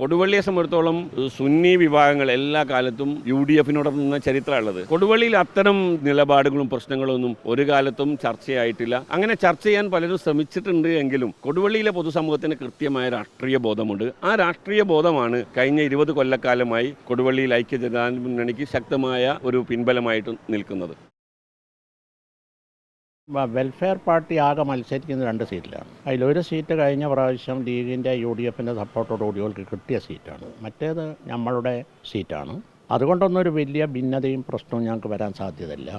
കൊടുവള്ളിയെ സംബന്ധിച്ചിടത്തോളം സുന്നി വിഭാഗങ്ങൾ എല്ലാ കാലത്തും യു ഡി എഫിനോടൊപ്പം നിന്ന ചരിത്രമുള്ളത് കൊടുവള്ളിയിൽ അത്തരം നിലപാടുകളും പ്രശ്നങ്ങളൊന്നും ഒരു കാലത്തും ചർച്ചയായിട്ടില്ല. അങ്ങനെ ചർച്ച ചെയ്യാൻ പലരും ശ്രമിച്ചിട്ടുണ്ട് എങ്കിലും കൊടുവള്ളിയിലെ പൊതുസമൂഹത്തിന് കൃത്യമായ രാഷ്ട്രീയ ബോധമുണ്ട്. ആ രാഷ്ട്രീയ ബോധമാണ് കഴിഞ്ഞ ഇരുപത് കൊല്ലക്കാലമായി കൊടുവള്ളിയിൽ ഐക്യജനാധിപത്യ മുന്നണിക്ക് ശക്തമായ ഒരു പിൻബലമായിട്ട് നിൽക്കുന്നത്. വെൽഫെയർ പാർട്ടി ആകെ മത്സരിക്കുന്ന രണ്ട് സീറ്റിലാണ് അതിലൊരു സീറ്റ് കഴിഞ്ഞ പ്രാവശ്യം ലീഗിന്റെ യു ഡി എഫിന്റെ സപ്പോർട്ടോടുകൂടി അവർക്ക് കിട്ടിയ സീറ്റാണ് മറ്റേത് നമ്മളുടെ സീറ്റാണ് അതുകൊണ്ടൊന്നും ഒരു വലിയ ഭിന്നതയും പ്രശ്നവും ഞങ്ങൾക്ക് വരാൻ സാധ്യതയില്ല.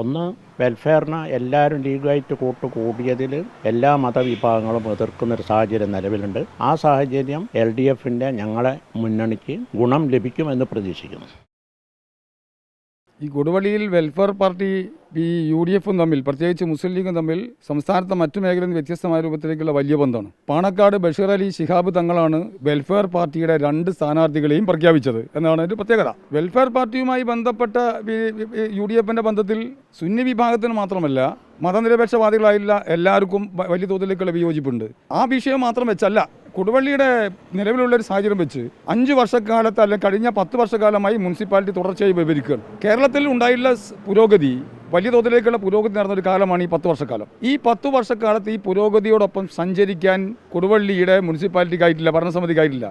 ഒന്ന് വെൽഫെയറിന് എല്ലാവരും ലീഗായിട്ട് കൂട്ട് കൂടിയതിൽ എല്ലാ മതവിഭാഗങ്ങളും എതിർക്കുന്ന ഒരു സാഹചര്യം നിലവിലുണ്ട്. ആ സാഹചര്യം എൽ ഡി എഫിന്റെ ഞങ്ങളെ മുന്നണിക്ക് ഗുണം ലഭിക്കുമെന്ന് പ്രതീക്ഷിക്കുന്നു. ഈ കൊടുവള്ളിയിൽ വെൽഫെയർ പാർട്ടി ഈ യു ഡി എഫും തമ്മിൽ പ്രത്യേകിച്ച് മുസ്ലിം ലീഗും തമ്മിൽ സംസ്ഥാനത്തെ മറ്റു മേഖലയിൽ നിന്ന് വ്യത്യസ്തമായ രൂപത്തിലേക്കുള്ള വലിയ ബന്ധമാണ്. പാണക്കാട് ബഷീർ അലി ശിഹാബ് തങ്ങളാണ് വെൽഫെയർ പാർട്ടിയുടെ രണ്ട് സ്ഥാനാർത്ഥികളെയും പ്രഖ്യാപിച്ചത് എന്നാണ് ഒരു പ്രത്യേകത. വെൽഫെയർ പാർട്ടിയുമായി ബന്ധപ്പെട്ട യു ഡി എഫിന്റെ ബന്ധത്തിൽ സുന്നി വിഭാഗത്തിന് മാത്രമല്ല മതനിരപേക്ഷവാദികളായില്ല എല്ലാവർക്കും വലിയ തോതിലേക്കുള്ള വിയോജിപ്പുണ്ട്. ആ വിഷയം മാത്രം വെച്ചല്ല കൊടുവള്ളിയുടെ നിലവിലുള്ള ഒരു സാഹചര്യം വെച്ച് അഞ്ച് വർഷക്കാലത്ത് അല്ലെങ്കിൽ കഴിഞ്ഞ പത്ത് വർഷക്കാലമായി മുനിസിപ്പാലിറ്റി തുടർച്ചയായി വിവരിക്കുക. കേരളത്തിൽ ഉണ്ടായിട്ടുള്ള പുരോഗതി വലിയ തോതിലേക്കുള്ള പുരോഗതി നടന്ന ഒരു കാലമാണ് ഈ പത്ത് വർഷക്കാലം. ഈ പത്ത് വർഷക്കാലത്ത് ഈ പുരോഗതിയോടൊപ്പം സഞ്ചരിക്കാൻ കൊടുവള്ളിയുടെ മുനിസിപ്പാലിറ്റിക്കായിട്ടില്ല ഭരണസമിതിക്കായിട്ടില്ല.